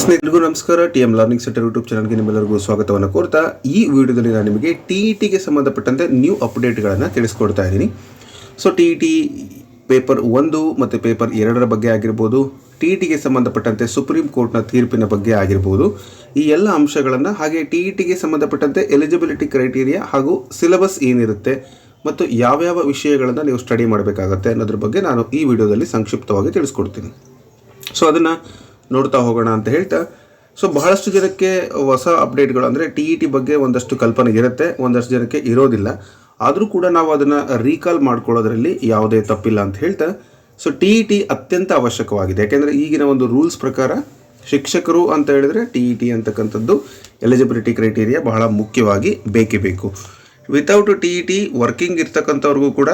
ಸ್ನೇಹಿತರಿಗೂ ನಮಸ್ಕಾರ. T M learning centre YouTube ಚಾನಲ್ಗೆ ನಿಮ್ಮೆಲ್ಲರಿಗೂ ಸ್ವಾಗತವನ್ನು ಕೋರ್ತಾ ಈ ವಿಡಿಯೋದಲ್ಲಿ ನಾನು ನಿಮಗೆ ಟಿ ಇ ಟಿಗೆ ಸಂಬಂಧಪಟ್ಟಂತೆ ನ್ಯೂ ಅಪ್ಡೇಟ್ಗಳನ್ನು ತಿಳಿಸ್ಕೊಡ್ತಾ ಇದ್ದೀನಿ. So T E T paper ಒಂದು ಮತ್ತು ಪೇಪರ್ ಎರಡರ ಬಗ್ಗೆ ಆಗಿರ್ಬೋದು, ಟಿ ಇ ಟಿಗೆ ಸಂಬಂಧಪಟ್ಟಂತೆ ಸುಪ್ರೀಂ ಕೋರ್ಟ್ನ ತೀರ್ಪಿನ ಬಗ್ಗೆ ಆಗಿರ್ಬೋದು, ಈ ಎಲ್ಲ ಅಂಶಗಳನ್ನು ಹಾಗೆ ಟಿ ಇ ಟಿಗೆ ಸಂಬಂಧಪಟ್ಟಂತೆ ಎಲಿಜಿಬಿಲಿಟಿ ಕ್ರೈಟೀರಿಯಾ ಹಾಗೂ ಸಿಲೆಬಸ್ ಏನಿರುತ್ತೆ ಮತ್ತು ಯಾವ್ಯಾವ ವಿಷಯಗಳನ್ನು ನೀವು ಸ್ಟಡಿ ಮಾಡಬೇಕಾಗತ್ತೆ ಅನ್ನೋದ್ರ ಬಗ್ಗೆ ನಾನು ಈ ವಿಡಿಯೋದಲ್ಲಿ ಸಂಕ್ಷಿಪ್ತವಾಗಿ ತಿಳಿಸ್ಕೊಡ್ತೀನಿ. ಸೊ ಅದನ್ನು ನೋಡ್ತಾ ಹೋಗೋಣ ಅಂತ ಹೇಳ್ತಾ ಸೊ ಬಹಳಷ್ಟು ಜನಕ್ಕೆ ಹೊಸ ಅಪ್ಡೇಟ್ಗಳು ಅಂದರೆ ಟಿ ಇ ಟಿ ಬಗ್ಗೆ ಒಂದಷ್ಟು ಕಲ್ಪನೆ ಇರುತ್ತೆ, ಒಂದಷ್ಟು ಜನಕ್ಕೆ ಇರೋದಿಲ್ಲ. ಆದರೂ ಕೂಡ ನಾವು ಅದನ್ನು ರೀಕಾಲ್ ಮಾಡ್ಕೊಳ್ಳೋದ್ರಲ್ಲಿ ಯಾವುದೇ ತಪ್ಪಿಲ್ಲ ಅಂತ ಹೇಳ್ತಾ ಸೊ ಟಿ ಇ ಟಿ ಅತ್ಯಂತ ಅವಶ್ಯಕವಾಗಿದೆ. ಯಾಕೆಂದರೆ ಈಗಿನ ಒಂದು ರೂಲ್ಸ್ ಪ್ರಕಾರ ಶಿಕ್ಷಕರು ಅಂತ ಹೇಳಿದ್ರೆ ಟಿ ಇ ಟಿ ಅಂತಕ್ಕಂಥದ್ದು ಎಲಿಜಿಬಿಲಿಟಿ ಕ್ರೈಟೀರಿಯಾ ಬಹಳ ಮುಖ್ಯವಾಗಿ ಬೇಕೇ ಬೇಕು. Without T E T working ಇರ್ತಕ್ಕಂಥವ್ರಿಗೂ ಕೂಡ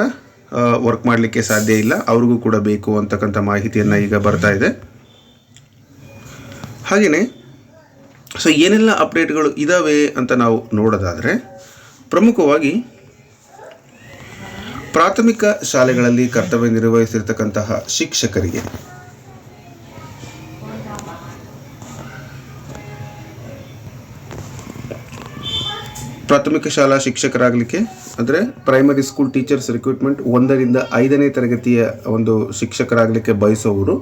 ವರ್ಕ್ ಮಾಡಲಿಕ್ಕೆ ಸಾಧ್ಯ ಇಲ್ಲ, ಅವ್ರಿಗೂ ಕೂಡ ಬೇಕು ಅಂತಕ್ಕಂಥ ಮಾಹಿತಿಯನ್ನು ಈಗ ಬರ್ತಾ ಇದೆ. ಹಾಗೆಯೇ ಸೊ ಏನೆಲ್ಲ ಅಪ್ಡೇಟ್ಗಳು ಇದ್ದಾವೆ ಅಂತ ನಾವು ನೋಡೋದಾದರೆ, ಪ್ರಮುಖವಾಗಿ ಪ್ರಾಥಮಿಕ ಶಾಲೆಗಳಲ್ಲಿ ಕರ್ತವ್ಯ ನಿರ್ವಹಿಸಿರ್ತಕ್ಕಂತಹ ಶಿಕ್ಷಕರಿಗೆ. ಪ್ರಾಥಮಿಕ ಶಾಲಾ ಶಿಕ್ಷಕರಾಗಲಿಕ್ಕೆ, ಅಂದರೆ ಪ್ರೈಮರಿ ಸ್ಕೂಲ್ ಟೀಚರ್ಸ್ ರಿಕ್ರೂಟ್ಮೆಂಟ್ ಒಂದರಿಂದ ಐದನೇ ತರಗತಿಯ ಒಂದು ಶಿಕ್ಷಕರಾಗಲಿಕ್ಕೆ ಬಯಸೋರು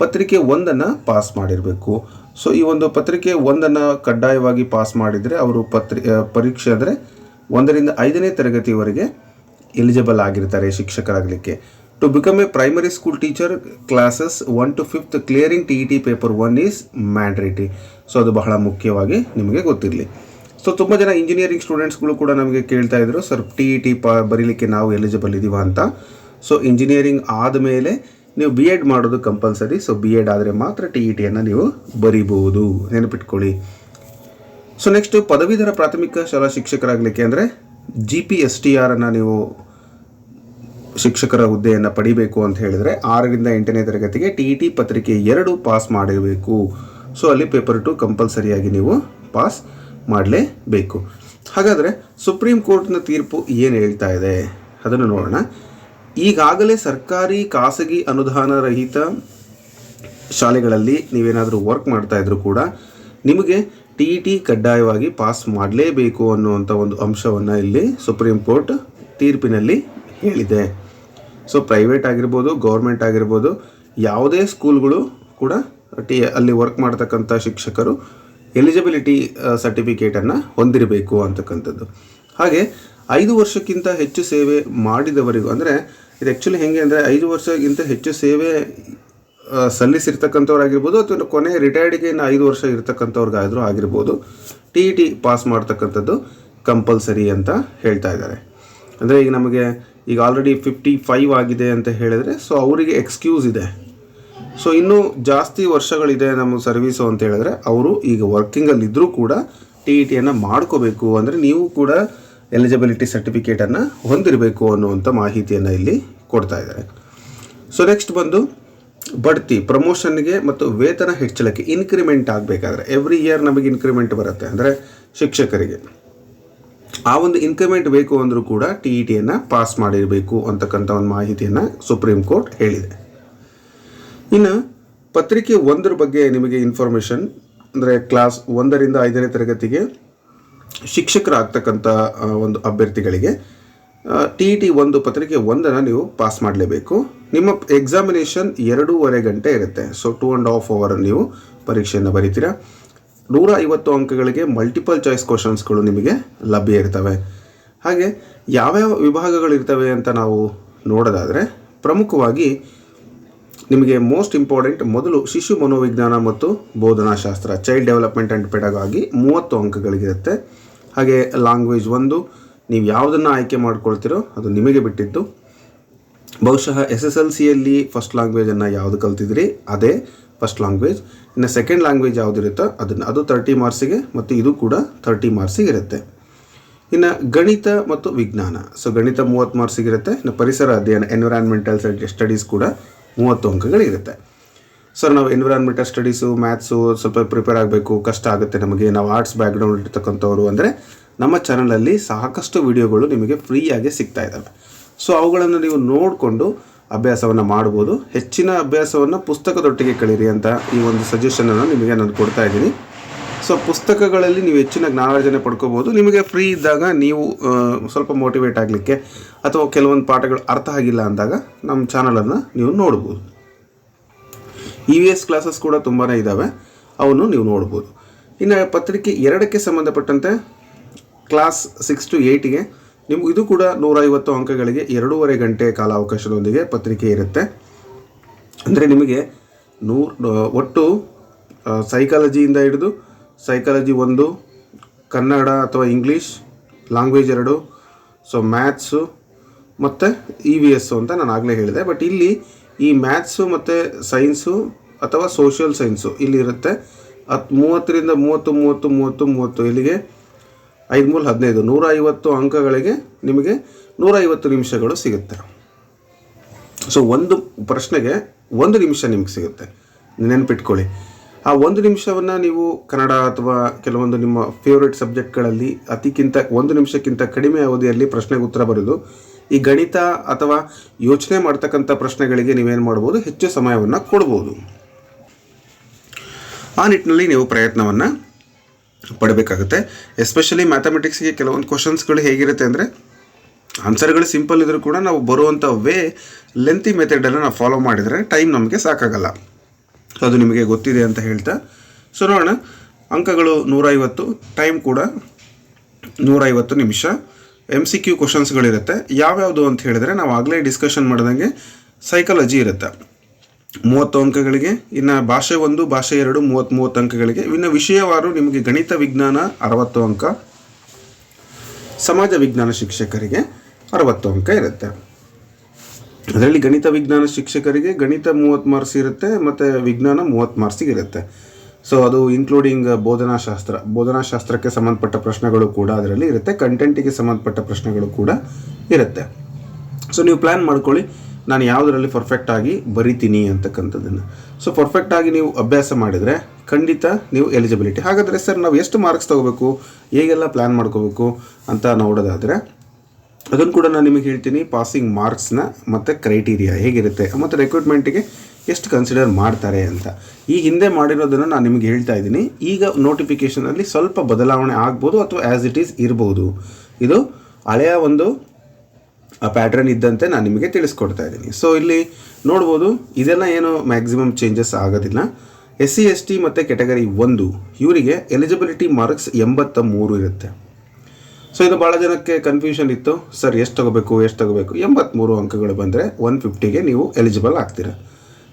ಪತ್ರಿಕೆ ಒಂದನ್ನು ಪಾಸ್ ಮಾಡಿರಬೇಕು. ಸೊ ಈ ಒಂದು ಪತ್ರಿಕೆ ಒಂದನ್ನು ಕಡ್ಡಾಯವಾಗಿ ಪಾಸ್ ಮಾಡಿದರೆ ಅವರು ಪತ್ರಿ ಪರೀಕ್ಷೆ ಅಂದರೆ ಒಂದರಿಂದ ಐದನೇ ತರಗತಿವರೆಗೆ ಎಲಿಜಿಬಲ್ ಆಗಿರ್ತಾರೆ ಶಿಕ್ಷಕರಾಗಲಿಕ್ಕೆ. To become a primary school teacher classes one to fifth clearing T E T paper one is mandatory so ಅದು ಬಹಳ ಮುಖ್ಯವಾಗಿ ನಿಮಗೆ ಗೊತ್ತಿರಲಿ. ಸೊ ತುಂಬ ಜನ ಇಂಜಿನಿಯರಿಂಗ್ ಸ್ಟೂಡೆಂಟ್ಸ್ಗಳು ಕೂಡ ನಮಗೆ ಕೇಳ್ತಾ ಇದ್ರು, ಸರ್ ಟಿ ಇ ಟಿ ಪ, ಬರೀಲಿಕ್ಕೆ ನಾವು ಎಲಿಜಿಬಲ್ ಇದೀವ ಅಂತ. ಸೊ ಇಂಜಿನಿಯರಿಂಗ್ ಆದಮೇಲೆ ನೀವು ಬಿ ಎಡ್ ಮಾಡೋದು ಕಂಪಲ್ಸರಿ ಸೊ ಬಿ ಎಡ್ ಆದರೆ ಮಾತ್ರ ಟಿ ಇ ಟಿಯನ್ನು ನೀವು ಬರೀಬಹುದು. ನೆನಪಿಟ್ಕೊಳ್ಳಿ. ಸೊ ನೆಕ್ಸ್ಟ್ ಪದವೀಧರ ಪ್ರಾಥಮಿಕ ಶಾಲಾ ಶಿಕ್ಷಕರಾಗಲಿಕ್ಕೆ ಅಂದರೆ ಜಿ ಪಿ ಎಸ್ ಟಿ ಆರನ್ನು ನೀವು ಶಿಕ್ಷಕರ ಹುದ್ದೆಯನ್ನು ಪಡಿಬೇಕು ಅಂತ ಹೇಳಿದರೆ ಆರರಿಂದ ಎಂಟನೇ ತರಗತಿಗೆ ಟಿ ಇ ಟಿ ಪತ್ರಿಕೆ ಎರಡು ಪಾಸ್ ಮಾಡಿರಬೇಕು ಸೊ ಅಲ್ಲಿ ಪೇಪರ್ ಟು ಕಂಪಲ್ಸರಿಯಾಗಿ ನೀವು ಪಾಸ್ ಮಾಡಲೇಬೇಕು. ಹಾಗಾದರೆ ಸುಪ್ರೀಂ ಕೋರ್ಟ್ನ ತೀರ್ಪು ಏನು ಹೇಳ್ತಾ ಇದೆ? ಅದನ್ನು ನೋಡೋಣ. ಈಗಾಗಲೇ ಸರ್ಕಾರಿ, ಖಾಸಗಿ ಅನುದಾನ ರಹಿತ ಶಾಲೆಗಳಲ್ಲಿ ನೀವೇನಾದರೂ ವರ್ಕ್ ಮಾಡ್ತಾ ಇದ್ರು ಕೂಡ ನಿಮಗೆ ಟಿ ಇ ಟಿ ಕಡ್ಡಾಯವಾಗಿ ಪಾಸ್ ಮಾಡಲೇಬೇಕು ಅನ್ನುವಂಥ ಒಂದು ಅಂಶವನ್ನು ಇಲ್ಲಿ ಸುಪ್ರೀಂ ಕೋರ್ಟ್ ತೀರ್ಪಿನಲ್ಲಿ ಹೇಳಿದೆ. ಸೊ ಪ್ರೈವೇಟ್ ಆಗಿರ್ಬೋದು ಗೌರ್ಮೆಂಟ್ ಆಗಿರ್ಬೋದು, ಯಾವುದೇ ಸ್ಕೂಲ್ಗಳು ಕೂಡ ಟಿ ಅಲ್ಲಿ ವರ್ಕ್ ಮಾಡ್ತಕ್ಕಂಥ ಶಿಕ್ಷಕರು ಎಲಿಜಿಬಿಲಿಟಿ ಸರ್ಟಿಫಿಕೇಟನ್ನು ಹೊಂದಿರಬೇಕು ಅಂತಕ್ಕಂಥದ್ದು. ಹಾಗೆ ಐದು ವರ್ಷಕ್ಕಿಂತ ಹೆಚ್ಚು ಸೇವೆ ಮಾಡಿದವರಿಗೂ, ಅಂದರೆ ಇದು ಆ್ಯಕ್ಚುಲಿ ಹೇಗೆ ಅಂದರೆ ಐದು ವರ್ಷಕ್ಕಿಂತ ಹೆಚ್ಚು ಸೇವೆ ಸಲ್ಲಿಸಿರ್ತಕ್ಕಂಥವ್ರು ಸಲ್ಲಿಸಿರ್ತಕ್ಕಂಥವ್ರಾಗಿರ್ಬೋದು ಅಥವಾ ಕೊನೆ ರಿಟೈರ್ಡ್ಗೆ ಇನ್ನು ಐದು ವರ್ಷ ಇರ್ತಕ್ಕಂಥವ್ರಿಗಾದರೂ ಆಗಿರ್ಬೋದು. ಟಿ ಇ ಟಿ ಪಾಸ್ ಮಾಡ್ತಕ್ಕಂಥದ್ದು ಕಂಪಲ್ಸರಿ ಅಂತ ಹೇಳ್ತಾ ಇದ್ದಾರೆ. ಅಂದರೆ ಈಗ ನಮಗೆ ಈಗ ಆಲ್ರೆಡಿ ಫಿಫ್ಟಿ ಫೈವ್ ಆಗಿದೆ ಅಂತ ಹೇಳಿದರೆ ಸೊ ಅವರಿಗೆ ಎಕ್ಸ್ಕ್ಯೂಸ್ ಇದೆ. ಸೊ ಇನ್ನೂ ಜಾಸ್ತಿ ವರ್ಷಗಳಿದೆ ನಮ್ಮ ಸರ್ವೀಸು ಅಂತ ಹೇಳಿದ್ರೆ ಅವರು ಈಗ ವರ್ಕಿಂಗಲ್ಲಿದ್ದರೂ ಕೂಡ ಟಿ ಇ ಟಿಯನ್ನು ಮಾಡ್ಕೋಬೇಕು. ಅಂದರೆ ನೀವು ಕೂಡ ಎಲಿಜಿಬಿಲಿಟಿ ಸರ್ಟಿಫಿಕೇಟನ್ನು ಹೊಂದಿರಬೇಕು ಅನ್ನುವಂಥ ಮಾಹಿತಿಯನ್ನು ಇಲ್ಲಿ ಕೊಡ್ತಾ ಇದ್ದಾರೆ. ಸೊ ನೆಕ್ಸ್ಟ್ ಬಂದು ಬಡ್ತಿ ಪ್ರಮೋಷನ್ಗೆ ಮತ್ತು ವೇತನ ಹೆಚ್ಚಳಕ್ಕೆ ಇನ್ಕ್ರಿಮೆಂಟ್ ಆಗಬೇಕಾದ್ರೆ ಎವ್ರಿ ಇಯರ್ ನಮಗೆ ಇನ್ಕ್ರಿಮೆಂಟ್ ಬರುತ್ತೆ. ಅಂದರೆ ಶಿಕ್ಷಕರಿಗೆ. ಆ ಒಂದು ಇನ್ಕ್ರಿಮೆಂಟ್ ಬೇಕು ಅಂದರೂ ಕೂಡ ಟಿ ಇ ಟಿಯನ್ನು ಪಾಸ್ ಮಾಡಿರಬೇಕು ಅಂತಕ್ಕಂಥ ಒಂದು ಮಾಹಿತಿಯನ್ನು ಸುಪ್ರೀಂ ಕೋರ್ಟ್ ಹೇಳಿದೆ. ಇನ್ನು ಪತ್ರಿಕೆ ಒಂದರ ಬಗ್ಗೆ ನಿಮಗೆ ಇನ್ಫಾರ್ಮೇಷನ್ ಅಂದರೆ ಕ್ಲಾಸ್ ಒಂದರಿಂದ ಐದನೇ ತರಗತಿಗೆ ಶಿಕ್ಷಕರಾಗ್ತಕ್ಕಂಥ ಒಂದು ಅಭ್ಯರ್ಥಿಗಳಿಗೆ ಟಿ ಟಿ ಒಂದು ಪತ್ರಿಕೆ ಒಂದನ್ನು ನೀವು ಪಾಸ್ ಮಾಡಲೇಬೇಕು. ನಿಮ್ಮ ಎಕ್ಸಾಮಿನೇಷನ್ ಎರಡೂವರೆ ಗಂಟೆ ಇರುತ್ತೆ. So two and half hour ನೀವು ಪರೀಕ್ಷೆಯನ್ನು ಬರೀತೀರಾ. ನೂರ ಐವತ್ತು ಅಂಕಗಳಿಗೆ ಮಲ್ಟಿಪಲ್ ಚಾಯ್ಸ್ ಕ್ವಶನ್ಸ್ಗಳು ನಿಮಗೆ ಲಭ್ಯ ಇರ್ತವೆ. ಹಾಗೆ ಯಾವ್ಯಾವ ವಿಭಾಗಗಳಿರ್ತವೆ ಅಂತ ನಾವು ನೋಡೋದಾದರೆ, ಪ್ರಮುಖವಾಗಿ ನಿಮಗೆ ಮೋಸ್ಟ್ ಇಂಪಾರ್ಟೆಂಟ್ ಮೊದಲು ಶಿಶು ಮನೋವಿಜ್ಞಾನ ಮತ್ತು ಬೋಧನಾಶಾಸ್ತ್ರ ಚೈಲ್ಡ್ ಡೆವಲಪ್ಮೆಂಟ್ ಆ್ಯಂಡ್ ಪೆಡಗಾಗಿ ಮೂವತ್ತು ಅಂಕಗಳಿಗಿರುತ್ತೆ ಹಾಗೆ ಲ್ಯಾಂಗ್ವೇಜ್ ಒಂದು, ನೀವು ಯಾವುದನ್ನು ಆಯ್ಕೆ ಮಾಡ್ಕೊಳ್ತೀರೋ ಅದು ನಿಮಗೆ ಬಿಟ್ಟಿದ್ದು. ಬಹುಶಃ ಎಸ್ ಎಸ್ ಎಲ್ ಸಿಯಲ್ಲಿ ಫಸ್ಟ್ ಲ್ಯಾಂಗ್ವೇಜನ್ನು ಯಾವುದು ಕಲ್ತಿದ್ರಿ? ಅದೇ ಫಸ್ಟ್ ಲ್ಯಾಂಗ್ವೇಜ್ ಇನ್ನು ಸೆಕೆಂಡ್ ಲ್ಯಾಂಗ್ವೇಜ್ ಯಾವುದಿರುತ್ತೋ ಅದನ್ನು, ಅದು ತರ್ಟಿ ಮಾರ್ಕ್ಸಿಗೆ ಮತ್ತು ಇದು ಕೂಡ ತರ್ಟಿ ಮಾರ್ಕ್ಸಿಗೆ ಇರುತ್ತೆ. ಇನ್ನು ಗಣಿತ ಮತ್ತು ವಿಜ್ಞಾನ. ಸೊ ಗಣಿತ ಮೂವತ್ತು ಮಾರ್ಕ್ಸಿಗಿರುತ್ತೆ ಇನ್ನು ಪರಿಸರ ಅಧ್ಯಯನ ಎನ್ವಿರಾನ್ಮೆಂಟಲ್ ಸ್ಟಡೀಸ್ ಕೂಡ ಮೂವತ್ತು ಅಂಕಗಳಿರುತ್ತೆ. ಸರ್ ನಾವು ಎನ್ವಿರಾನ್ಮೆಂಟಲ್ ಸ್ಟಡೀಸು ಮ್ಯಾಥ್ಸು ಸ್ವಲ್ಪ ಪ್ರಿಪೇರ್ ಆಗಬೇಕು. ಕಷ್ಟ ಆಗುತ್ತೆ ನಮಗೆ. ನಾವು ಆರ್ಟ್ಸ್ ಬ್ಯಾಕ್ಗ್ರೌಂಡ್ ಇರ್ತಕ್ಕಂಥವ್ರು ಅಂದರೆ ನಮ್ಮ ಚಾನಲಲ್ಲಿ ಸಾಕಷ್ಟು ವಿಡಿಯೋಗಳು ನಿಮಗೆ ಫ್ರೀಯಾಗಿ ಸಿಗ್ತಾ ಇದ್ದಾವೆ. ಸೊ ಅವುಗಳನ್ನು ನೀವು ನೋಡಿಕೊಂಡು ಅಭ್ಯಾಸವನ್ನು ಮಾಡ್ಬೋದು. ಹೆಚ್ಚಿನ ಅಭ್ಯಾಸವನ್ನು ಪುಸ್ತಕದೊಟ್ಟಿಗೆ ಕಳೀರಿ ಅಂತ ಈ ಒಂದು ಸಜೆಷನನ್ನು ನಿಮಗೆ ನಾನು ಕೊಡ್ತಾ ಇದ್ದೀನಿ. ಸೊ ಪುಸ್ತಕಗಳಲ್ಲಿ ನೀವು ಹೆಚ್ಚಿನ ಜ್ಞಾನಾರ್ಜನೆ ಪಡ್ಕೋಬೋದು. ನಿಮಗೆ ಫ್ರೀ ಇದ್ದಾಗ ನೀವು ಸ್ವಲ್ಪ ಮೋಟಿವೇಟ್ ಆಗಲಿಕ್ಕೆ ಅಥವಾ ಕೆಲವೊಂದು ಪಾಠಗಳು ಅರ್ಥ ಆಗಿಲ್ಲ ಅಂದಾಗ ನಮ್ಮ ಚಾನಲನ್ನು ನೀವು ನೋಡ್ಬೋದು. ಇ ವಿ ಎಸ್ ಕ್ಲಾಸಸ್ ಕೂಡ ತುಂಬಾ ಇದ್ದಾವೆ ಅವನ್ನು ನೀವು ನೋಡ್ಬೋದು. ಇನ್ನು ಪತ್ರಿಕೆ ಎರಡಕ್ಕೆ ಸಂಬಂಧಪಟ್ಟಂತೆ ಕ್ಲಾಸ್ ಸಿಕ್ಸ್ ಟು ಏಯ್ಟಿಗೆ ನಿಮ್ಗೆ ಇದು ಕೂಡ ನೂರೈವತ್ತು ಅಂಕಗಳಿಗೆ ಎರಡೂವರೆ ಗಂಟೆ ಕಾಲಾವಕಾಶದೊಂದಿಗೆ ಪತ್ರಿಕೆ ಇರುತ್ತೆ. ಅಂದರೆ ನಿಮಗೆ ನೂರು ಒಟ್ಟು ಸೈಕಾಲಜಿಯಿಂದ ಹಿಡಿದು ಸೈಕಾಲಜಿ ಒಂದು, ಕನ್ನಡ ಅಥವಾ ಇಂಗ್ಲೀಷ್ ಲ್ಯಾಂಗ್ವೇಜ್ ಎರಡು ಸೊ ಮ್ಯಾಥ್ಸು ಮತ್ತು ಇ ವಿ ಎಸ್ಸು ಅಂತ ನಾನು ಆಗಲೇ ಹೇಳಿದೆ. ಬಟ್ ಇಲ್ಲಿ ಈ ಮ್ಯಾಥ್ಸು ಮತ್ತು ಸೈನ್ಸು ಅಥವಾ ಸೋಷಿಯಲ್ ಸೈನ್ಸು ಇಲ್ಲಿರುತ್ತೆ. ಹತ್ತು ಮೂವತ್ತರಿಂದ ಮೂವತ್ತು ಮೂವತ್ತು ಮೂವತ್ತು ಮೂವತ್ತು ಇಲ್ಲಿಗೆ ಐದು ಮೂರು ಹದಿನೈದು. ನೂರ ಐವತ್ತು ಅಂಕಗಳಿಗೆ ನಿಮಗೆ ನೂರ ಐವತ್ತು ನಿಮಿಷಗಳು ಸಿಗುತ್ತೆ. ಸೊ ಒಂದು ಪ್ರಶ್ನೆಗೆ ಒಂದು ನಿಮಿಷ ನಿಮಗೆ ಸಿಗುತ್ತೆ. ನೆನಪಿಟ್ಕೊಳ್ಳಿ. ಆ ಒಂದು ನಿಮಿಷವನ್ನು ನೀವು ಕನ್ನಡ ಅಥವಾ ಕೆಲವೊಂದು ನಿಮ್ಮ ಫೇವ್ರೆಟ್ ಸಬ್ಜೆಕ್ಟ್ಗಳಲ್ಲಿ ಅತಿಕ್ಕಿಂತ ಒಂದು ನಿಮಿಷಕ್ಕಿಂತ ಕಡಿಮೆ ಅವಧಿಯಲ್ಲಿ ಪ್ರಶ್ನೆಗೆ ಉತ್ತರ ಬರೆದು ಈ ಗಣಿತ ಅಥವಾ ಯೋಚನೆ ಮಾಡ್ತಕ್ಕಂಥ ಪ್ರಶ್ನೆಗಳಿಗೆ ನೀವೇನು ಮಾಡ್ಬೋದು ಹೆಚ್ಚು ಸಮಯವನ್ನು ಕೊಡ್ಬೋದು. ಆ ನಿಟ್ಟಿನಲ್ಲಿ ನೀವು ಪ್ರಯತ್ನವನ್ನು ಪಡಬೇಕಾಗುತ್ತೆ. ಎಸ್ಪೆಷಲಿ ಮ್ಯಾಥಮೆಟಿಕ್ಸ್ಗೆ ಕೆಲವೊಂದು ಕ್ವಶನ್ಸ್ಗಳು ಹೇಗಿರುತ್ತೆ ಅಂದರೆ ಆನ್ಸರ್ಗಳು ಸಿಂಪಲ್ ಇದ್ದರೂ ಕೂಡ ನಾವು ಬರುವಂಥ ವೇ ಲೆಂತಿ ಮೆಥಡನ್ನು ನಾವು ಫಾಲೋ ಮಾಡಿದರೆ ಟೈಮ್ ನಮಗೆ ಸಾಕಾಗಲ್ಲ. ಅದು ನಿಮಗೆ ಗೊತ್ತಿದೆ ಅಂತ ಹೇಳ್ತಾ. ಸೊ ನೋಡೋಣ, ಅಂಕಗಳು ನೂರೈವತ್ತು ಟೈಮ್ ಕೂಡ ನೂರೈವತ್ತು ನಿಮಿಷ. ಎಂ ಸಿ ಕ್ಯೂ ಕ್ವಶನ್ಸ್ಗಳಿರುತ್ತೆ ಯಾವ್ಯಾವುದು ಅಂತ ಹೇಳಿದರೆ ನಾವು ಆಗಲೇ ಡಿಸ್ಕಷನ್ ಮಾಡ್ದಂಗೆ ಸೈಕಾಲಜಿ ಇರುತ್ತೆ. ಮೂವತ್ತು ಅಂಕಗಳಿಗೆ, ಇನ್ನು ಭಾಷೆ ಒಂದು, ಭಾಷೆ ಎರಡು ಮೂವತ್ತು ಮೂವತ್ತು ಅಂಕಗಳಿಗೆ, ಇನ್ನು ವಿಷಯವಾರು ನಿಮಗೆ ಗಣಿತ ವಿಜ್ಞಾನ ಅರವತ್ತು ಅಂಕ, ಸಮಾಜ ವಿಜ್ಞಾನ ಶಿಕ್ಷಕರಿಗೆ ಅರವತ್ತು ಅಂಕ ಇರುತ್ತೆ. ಅದರಲ್ಲಿ ಗಣಿತ ವಿಜ್ಞಾನ ಶಿಕ್ಷಕರಿಗೆ ಗಣಿತ ಮೂವತ್ತು ಮಾರ್ಕ್ಸ್ ಇರುತ್ತೆ, ಮತ್ತು ವಿಜ್ಞಾನ ಮೂವತ್ತು ಮಾರ್ಕ್ಸಿಗೆ ಇರುತ್ತೆ. ಸೊ ಅದು ಇನ್ಕ್ಲೂಡಿಂಗ್ ಬೋಧನಾಶಾಸ್ತ್ರ, ಬೋಧನಾಶಾಸ್ತ್ರಕ್ಕೆ ಸಂಬಂಧಪಟ್ಟ ಪ್ರಶ್ನೆಗಳು ಕೂಡ ಅದರಲ್ಲಿ ಇರುತ್ತೆ ಕಂಟೆಂಟಿಗೆ ಸಂಬಂಧಪಟ್ಟ ಪ್ರಶ್ನೆಗಳು ಕೂಡ ಇರುತ್ತೆ. ಸೊ ನೀವು ಪ್ಲ್ಯಾನ್ ಮಾಡ್ಕೊಳ್ಳಿ, ನಾನು ಯಾವುದರಲ್ಲಿ ಪರ್ಫೆಕ್ಟ್ ಆಗಿ ಬರಿತೀನಿ ಅಂತಕ್ಕಂಥದ್ದನ್ನು. ಸೊ ಪರ್ಫೆಕ್ಟ್ ಆಗಿ ನೀವು ಅಭ್ಯಾಸ ಮಾಡಿದರೆ ಖಂಡಿತ ನೀವು ಎಲಿಜಿಬಿಲಿಟಿ ಹಾಗಾದರೆ ಸರ್, ನಾವು ಎಷ್ಟು ಮಾರ್ಕ್ಸ್ ತೊಗೋಬೇಕು, ಹೇಗೆಲ್ಲ ಪ್ಲ್ಯಾನ್ ಮಾಡ್ಕೋಬೇಕು ಅಂತ ನೋಡೋದಾದರೆ, ಅದನ್ನು ಕೂಡ ನಾನು ನಿಮಗೆ ಹೇಳ್ತೀನಿ ಪಾಸಿಂಗ್ ಮಾರ್ಕ್ಸ್ನ ಮತ್ತು ಕ್ರೈಟೀರಿಯಾ ಹೇಗಿರುತ್ತೆ, ಮತ್ತು ರೆಕ್ರೂಟ್ಮೆಂಟಿಗೆ ಎಷ್ಟು ಕನ್ಸಿಡರ್ ಮಾಡ್ತಾರೆ ಅಂತ. ಈ ಹಿಂದೆ ಮಾಡಿರೋದನ್ನು ನಾನು ನಿಮಗೆ ಹೇಳ್ತಾ ಇದ್ದೀನಿ. ಈಗ ನೋಟಿಫಿಕೇಷನಲ್ಲಿ ಸ್ವಲ್ಪ ಬದಲಾವಣೆ ಆಗ್ಬೋದು ಅಥವಾ ಆ್ಯಸ್ ಇಟ್ ಈಸ್ ಇರ್ಬೋದು. ಇದು ಹಳೆಯ ಒಂದು ಪ್ಯಾಟ್ರನ್ ಇದ್ದಂತೆ ನಾನು ನಿಮಗೆ ತಿಳಿಸ್ಕೊಡ್ತಾ ಇದ್ದೀನಿ. ಸೊ ಇಲ್ಲಿ ನೋಡ್ಬೋದು, ಇದೆಲ್ಲ ಏನು ಮ್ಯಾಕ್ಸಿಮಮ್ ಚೇಂಜಸ್ ಆಗೋದಿಲ್ಲ. ಎಸ್ ಸಿ ಎಸ್ ಟಿ ಮತ್ತು ಕೆಟಗರಿ ಒಂದು, ಇವರಿಗೆ ಎಲಿಜಿಬಿಲಿಟಿ ಮಾರ್ಕ್ಸ್ ಎಂಬತ್ತ ಮೂರು ಇರುತ್ತೆ. ಸೊ ಇದು ಭಾಳ ಜನಕ್ಕೆ ಕನ್ಫ್ಯೂಷನ್ ಇತ್ತು. ಸರ್, ಎಷ್ಟು ತಗೋಬೇಕು ಎಷ್ಟು ತಗೋಬೇಕು? ಎಂಬತ್ತ್ಮೂರು ಅಂಕಗಳು ಬಂದರೆ ಒನ್ ಫಿಫ್ಟಿಗೆ ನೀವು ಎಲಿಜಿಬಲ್ ಆಗ್ತೀರ.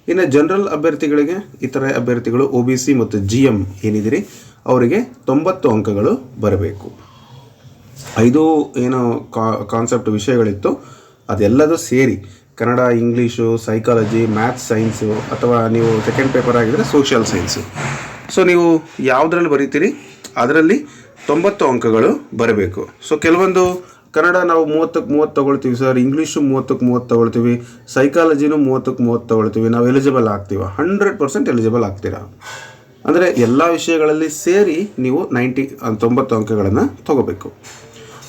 ಇನ್ನು ಜನರಲ್ ಅಭ್ಯರ್ಥಿಗಳಿಗೆ, ಇತರೆ ಅಭ್ಯರ್ಥಿಗಳು ಒ ಬಿ ಸಿ ಮತ್ತು ಜಿ ಎಂ ಏನಿದ್ದೀರಿ ಅವರಿಗೆ ತೊಂಬತ್ತು ಅಂಕಗಳು ಬರಬೇಕು. ಐದು ಏನು ಕಾನ್ಸೆಪ್ಟ್ ವಿಷಯಗಳಿತ್ತು. ಅದೆಲ್ಲದೂ ಸೇರಿ Kannada, English psychology maths science ಅಥವಾ ನೀವು ಸೆಕೆಂಡ್ ಪೇಪರ್ ಆಗಿದ್ದರೆ ಸೋಷಿಯಲ್ ಸೈನ್ಸು ಸೊ ನೀವು ಯಾವುದರಲ್ಲಿ ಬರೀತೀರಿ? ಅದರಲ್ಲಿ ತೊಂಬತ್ತು ಅಂಕಗಳು ಬರಬೇಕು. ಸೊ ಕೆಲವೊಂದು ಕನ್ನಡ ನಾವು ಮೂವತ್ತಕ್ಕೆ ಮೂವತ್ತು ತೊಗೊಳ್ತೀವಿ ಸರ್ ಇಂಗ್ಲೀಷು ಮೂವತ್ತಕ್ಕೆ ಮೂವತ್ತು ತೊಗೊಳ್ತೀವಿ ಸೈಕಾಲಜಿನೂ ಮೂವತ್ತಕ್ಕೆ ಮೂವತ್ತು ತೊಗೊಳ್ತೀವಿ, ನಾವು ಎಲಿಜಿಬಲ್ ಆಗ್ತೀವ ಹಂಡ್ರೆಡ್ ಪರ್ಸೆಂಟ್ ಎಲಿಜಿಬಲ್ ಆಗ್ತೀರಾ? ಅಂದರೆ ಎಲ್ಲ ವಿಷಯಗಳಲ್ಲಿ ಸೇರಿ ನೀವು ನೈಂಟಿ ತೊಂಬತ್ತು ಅಂಕಗಳನ್ನು ತಗೋಬೇಕು.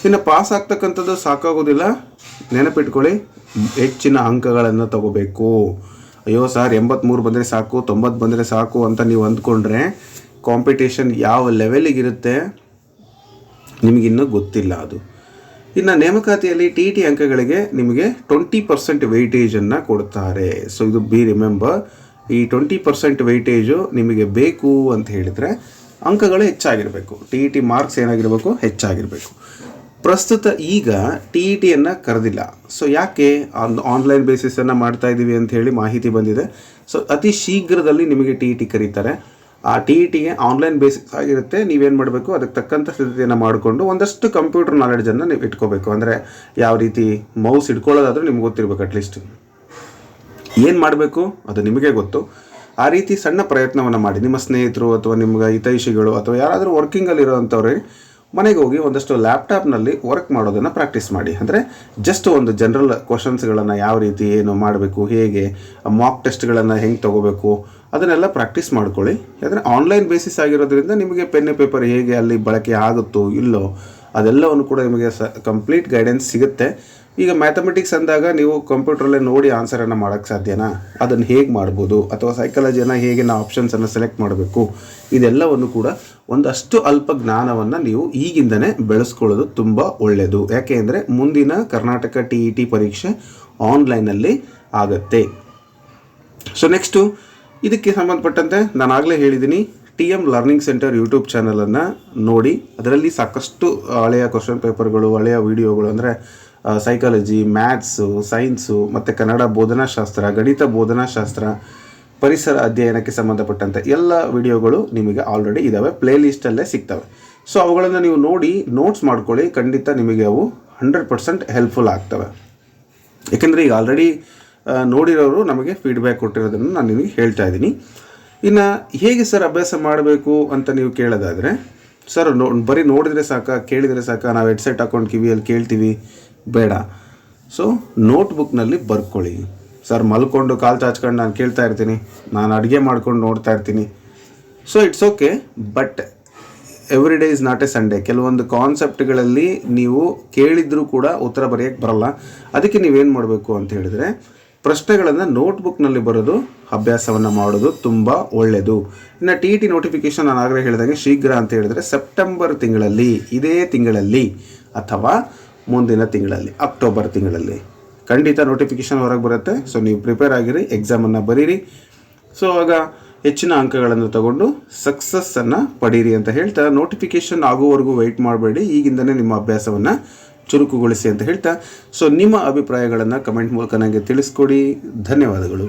ಇನ್ನು ಪಾಸ್ ಆಗ್ತಕ್ಕಂಥದ್ದು ಸಾಕಾಗೋದಿಲ್ಲ, ನೆನಪಿಟ್ಕೊಳ್ಳಿ, ಹೆಚ್ಚಿನ ಅಂಕಗಳನ್ನು ತಗೋಬೇಕು. ಅಯ್ಯೋ ಸರ್ ಎಂಬತ್ತ್ಮೂರು ಬಂದರೆ ಸಾಕು, ತೊಂಬತ್ತು ಬಂದರೆ ಸಾಕು ಅಂತ ನೀವು ಅಂದ್ಕೊಂಡ್ರೆ ಕಾಂಪಿಟೇಷನ್ ಯಾವ ಲೆವೆಲಿಗಿರುತ್ತೆ ನಿಮಗಿನ್ನೂ ಗೊತ್ತಿಲ್ಲ ಅದು. ಇನ್ನು ನೇಮಕಾತಿಯಲ್ಲಿ ಟಿ ಟಿ ಅಂಕಗಳಿಗೆ ನಿಮಗೆ ಟ್ವೆಂಟಿ ಪರ್ಸೆಂಟ್ ವೆಯ್ಟೇಜನ್ನು ಕೊಡ್ತಾರೆ. ಸೊ ಇದು ಬಿ ರಿಮೆಂಬರ್ ಈ ಟ್ವೆಂಟಿ ಪರ್ಸೆಂಟ್ ವೆಯ್ಟೇಜು ನಿಮಗೆ ಬೇಕು ಅಂತ ಹೇಳಿದರೆ ಅಂಕಗಳು ಹೆಚ್ಚಾಗಿರಬೇಕು. ಟಿ ಇ ಟಿ ಮಾರ್ಕ್ಸ್ ಏನಾಗಿರಬೇಕು? ಹೆಚ್ಚಾಗಿರಬೇಕು. ಪ್ರಸ್ತುತ ಈಗ ಟಿ ಇ ಟಿಯನ್ನು ಕರೆದಿಲ್ಲ. ಸೊ ಯಾಕೆ ಆನ್ ಆನ್ಲೈನ್ ಬೇಸಿಸನ್ನು ಮಾಡ್ತಾ ಇದ್ದೀವಿ ಅಂತ ಹೇಳಿ ಮಾಹಿತಿ ಬಂದಿದೆ. ಸೊ ಅತಿ ಶೀಘ್ರದಲ್ಲಿ ನಿಮಗೆ ಟಿ ಇ ಟಿ ಕರೀತಾರೆ. ಆ ಟಿ ಇ ಟಿಗೆ ಆನ್ಲೈನ್ ಬೇಸಿಕ್ಸ್ ಆಗಿರುತ್ತೆ. ನೀವೇನು ಮಾಡಬೇಕು? ಅದಕ್ಕೆ ತಕ್ಕಂಥ ಸ್ಥಿತಿಯನ್ನು ಮಾಡಿಕೊಂಡು ಒಂದಷ್ಟು ಕಂಪ್ಯೂಟರ್ ನಾಲೆಡ್ಜನ್ನು ನೀವು ಇಟ್ಕೋಬೇಕು. ಅಂದರೆ ಯಾವ ರೀತಿ ಮೌಸ್ ಇಟ್ಕೊಳ್ಳೋದಾದರೂ ನಿಮ್ಗೆ ಗೊತ್ತಿರಬೇಕು ಅಟ್ಲೀಸ್ಟ್ ಏನು ಮಾಡಬೇಕು? ಅದು ನಿಮಗೆ ಗೊತ್ತು. ಆ ರೀತಿ ಸಣ್ಣ ಪ್ರಯತ್ನವನ್ನು ಮಾಡಿ. ನಿಮ್ಮ ಸ್ನೇಹಿತರು ಅಥವಾ ನಿಮ್ಗೆ ಹಿತೈಷಿಗಳು ಅಥವಾ ಯಾರಾದರೂ ವರ್ಕಿಂಗಲ್ಲಿ ಇರೋವಂಥವ್ರಿಗೆ ಮನೆಗೆ ಹೋಗಿ ಒಂದಷ್ಟು ಲ್ಯಾಪ್ಟಾಪ್ನಲ್ಲಿ ವರ್ಕ್ ಮಾಡೋದನ್ನು ಪ್ರಾಕ್ಟೀಸ್ ಮಾಡಿ. ಅಂದರೆ ಜಸ್ಟ್ ಒಂದು ಜನರಲ್ ಕ್ವಶನ್ಸ್ಗಳನ್ನು ಯಾವ ರೀತಿ ಏನು ಮಾಡಬೇಕು, ಹೇಗೆ ಮಾಕ್ ಟೆಸ್ಟ್ಗಳನ್ನು ಹೆಂಗೆ ತೊಗೋಬೇಕು, ಅದನ್ನೆಲ್ಲ ಪ್ರಾಕ್ಟೀಸ್ ಮಾಡ್ಕೊಳ್ಳಿ. ಯಾಕಂದರೆ ಆನ್ಲೈನ್ ಬೇಸಿಸ್ ಆಗಿರೋದ್ರಿಂದ ನಿಮಗೆ ಪೆನ್ ಪೇಪರ್ ಹೇಗೆ ಅಲ್ಲಿ ಬಳಕೆ ಆಗುತ್ತೋ ಇಲ್ಲೋ ಅದೆಲ್ಲವನ್ನು ಕೂಡ ನಿಮಗೆ ಸ ಕಂಪ್ಲೀಟ್ ಗೈಡೆನ್ಸ್ ಸಿಗುತ್ತೆ. ಈಗ ಮ್ಯಾಥಮೆಟಿಕ್ಸ್ ಅಂದಾಗ ನೀವು ಕಂಪ್ಯೂಟ್ರಲ್ಲೇ ನೋಡಿ ಆನ್ಸರನ್ನು ಮಾಡೋಕ್ಕೆ ಸಾಧ್ಯನಾ? ಅದನ್ನು ಹೇಗೆ ಮಾಡ್ಬೋದು? ಅಥವಾ ಸೈಕಾಲಜಿಯನ್ನು ಹೇಗೆ ನಾವು ಆಪ್ಷನ್ಸನ್ನು ಸೆಲೆಕ್ಟ್ ಮಾಡಬೇಕು? ಇದೆಲ್ಲವನ್ನು ಕೂಡ ಒಂದಷ್ಟು ಅಲ್ಪ ಜ್ಞಾನವನ್ನು ನೀವು ಈಗಿಂದನೇ ಬೆಳೆಸ್ಕೊಳ್ಳೋದು ತುಂಬ ಒಳ್ಳೆಯದು ಯಾಕೆ ಅಂದರೆ ಮುಂದಿನ ಕರ್ನಾಟಕ ಟಿ ಇ ಟಿ ಪರೀಕ್ಷೆ ಆನ್ಲೈನಲ್ಲಿ ಆಗತ್ತೆ. ಸೊ ನೆಕ್ಸ್ಟು ಇದಕ್ಕೆ ಸಂಬಂಧಪಟ್ಟಂತೆ ನಾನು ಆಗಲೇ ಹೇಳಿದ್ದೀನಿ T M learning centre YouTube ಚಾನಲನ್ನು ನೋಡಿ. ಅದರಲ್ಲಿ ಸಾಕಷ್ಟು ಹಳೆಯ ಕ್ವಶನ್ ಪೇಪರ್ಗಳು ಹಳೆಯ ವಿಡಿಯೋಗಳು ಅಂದರೆ ಸೈಕಾಲಜಿ ಮ್ಯಾಥ್ಸು ಸೈನ್ಸು ಮತ್ತು ಕನ್ನಡ ಬೋಧನಾಶಾಸ್ತ್ರ, ಗಣಿತ ಬೋಧನಾಶಾಸ್ತ್ರ, ಪರಿಸರ ಅಧ್ಯಯನಕ್ಕೆ ಸಂಬಂಧಪಟ್ಟಂಥ ಎಲ್ಲ ವಿಡಿಯೋಗಳು ನಿಮಗೆ ಆಲ್ರೆಡಿ ಇದ್ದಾವೆ ಪ್ಲೇಲಿಸ್ಟಲ್ಲೇ ಸಿಗ್ತವೆ. ಸೊ ಅವುಗಳನ್ನು ನೀವು ನೋಡಿ ನೋಟ್ಸ್ ಮಾಡ್ಕೊಳ್ಳಿ, ಖಂಡಿತ ನಿಮಗೆ ಅವು ಹಂಡ್ರೆಡ್ ಪರ್ಸೆಂಟ್ ಹೆಲ್ಪ್ಫುಲ್ ಆಗ್ತವೆ. ಏಕೆಂದರೆ ಈಗ ಆಲ್ರೆಡಿ ನೋಡಿರೋರು ನಮಗೆ ಫೀಡ್ಬ್ಯಾಕ್ ಕೊಟ್ಟಿರೋದನ್ನು ನಾನು ನಿಮಗೆ ಹೇಳ್ತಾ ಇದ್ದೀನಿ. ಇನ್ನು ಹೇಗೆ ಸರ್ ಅಭ್ಯಾಸ ಮಾಡಬೇಕು ಅಂತ ನೀವು ಕೇಳೋದಾದರೆ, ಸರ್ ನೋ, ಬರೀ ನೋಡಿದರೆ ಸಾಕ, ಕೇಳಿದರೆ ಸಾಕ, ನಾವು ಹೆಡ್ಸೆಟ್ ಹಾಕೊಂಡು ಕಿವಿಯಲ್ಲಿ ಕೇಳ್ತೀವಿ ಬೇಡ. ಸೊ ನೋಟ್ಬುಕ್ನಲ್ಲಿ ಬರ್ಕೊಳ್ಳಿ. ಸರ್, ಮಲ್ಕೊಂಡು ಕಾಲು ಚಾಚ್ಕೊಂಡು ನಾನು ಕೇಳ್ತಾ ಇರ್ತೀನಿ. ನಾನು ಅಡುಗೆ ಮಾಡ್ಕೊಂಡು ನೋಡ್ತಾ ಇರ್ತೀನಿ. So it's okay but every day is not a Sunday ಕೆಲವೊಂದು ಕಾನ್ಸೆಪ್ಟ್ಗಳಲ್ಲಿ ನೀವು ಕೇಳಿದ್ರೂ ಕೂಡ ಉತ್ತರ ಬರೆಯೋಕ್ಕೆ ಬರಲ್ಲ. ಅದಕ್ಕೆ ನೀವೇನು ಮಾಡಬೇಕು ಅಂತ ಹೇಳಿದರೆ, ಪ್ರಶ್ನೆಗಳನ್ನು ನೋಟ್ಬುಕ್ನಲ್ಲಿ ಬರೋದು, ಅಭ್ಯಾಸವನ್ನು ಮಾಡೋದು ತುಂಬ ಒಳ್ಳೆಯದು ಇನ್ನು ಟಿ ಟಿ ನೋಟಿಫಿಕೇಶನ್ ನಾನು ಆಗಲೇ ಹೇಳಿದಂಗೆ ಶೀಘ್ರ ಅಂತ ಹೇಳಿದರೆ ಸೆಪ್ಟೆಂಬರ್ ತಿಂಗಳಲ್ಲಿ, ಇದೇ ತಿಂಗಳಲ್ಲಿ, ಅಥವಾ ಮುಂದಿನ ತಿಂಗಳಲ್ಲಿ ಅಕ್ಟೋಬರ್ ತಿಂಗಳಲ್ಲಿ. ಖಂಡಿತ ನೋಟಿಫಿಕೇಶನ್ ಹೊರಗೆ ಬರುತ್ತೆ. ಸೊ ನೀವು ಪ್ರಿಪೇರ್ ಆಗಿರಿ ಎಕ್ಸಾಮನ್ನು ಬರೀರಿ. ಸೊ ಆಗ ಹೆಚ್ಚಿನ ಅಂಕಗಳನ್ನು ತಗೊಂಡು ಸಕ್ಸಸ್ಸನ್ನು ಪಡೀರಿ ಅಂತ ಹೇಳ್ತಾ ನೋಟಿಫಿಕೇಶನ್ ಆಗುವವರೆಗೂ ವೆಯ್ಟ್ ಮಾಡಬೇಡಿ. ಈಗಿಂದನೇ ನಿಮ್ಮ ಅಭ್ಯಾಸವನ್ನು ಚುರುಕುಗೊಳಿಸಿ ಅಂತ ಹೇಳ್ತಾ. ಸೊ ನಿಮ್ಮ ಅಭಿಪ್ರಾಯಗಳನ್ನು ಕಮೆಂಟ್ ಮೂಲಕ ನನಗೆ ತಿಳಿಸ್ಕೊಡಿ. ಧನ್ಯವಾದಗಳು.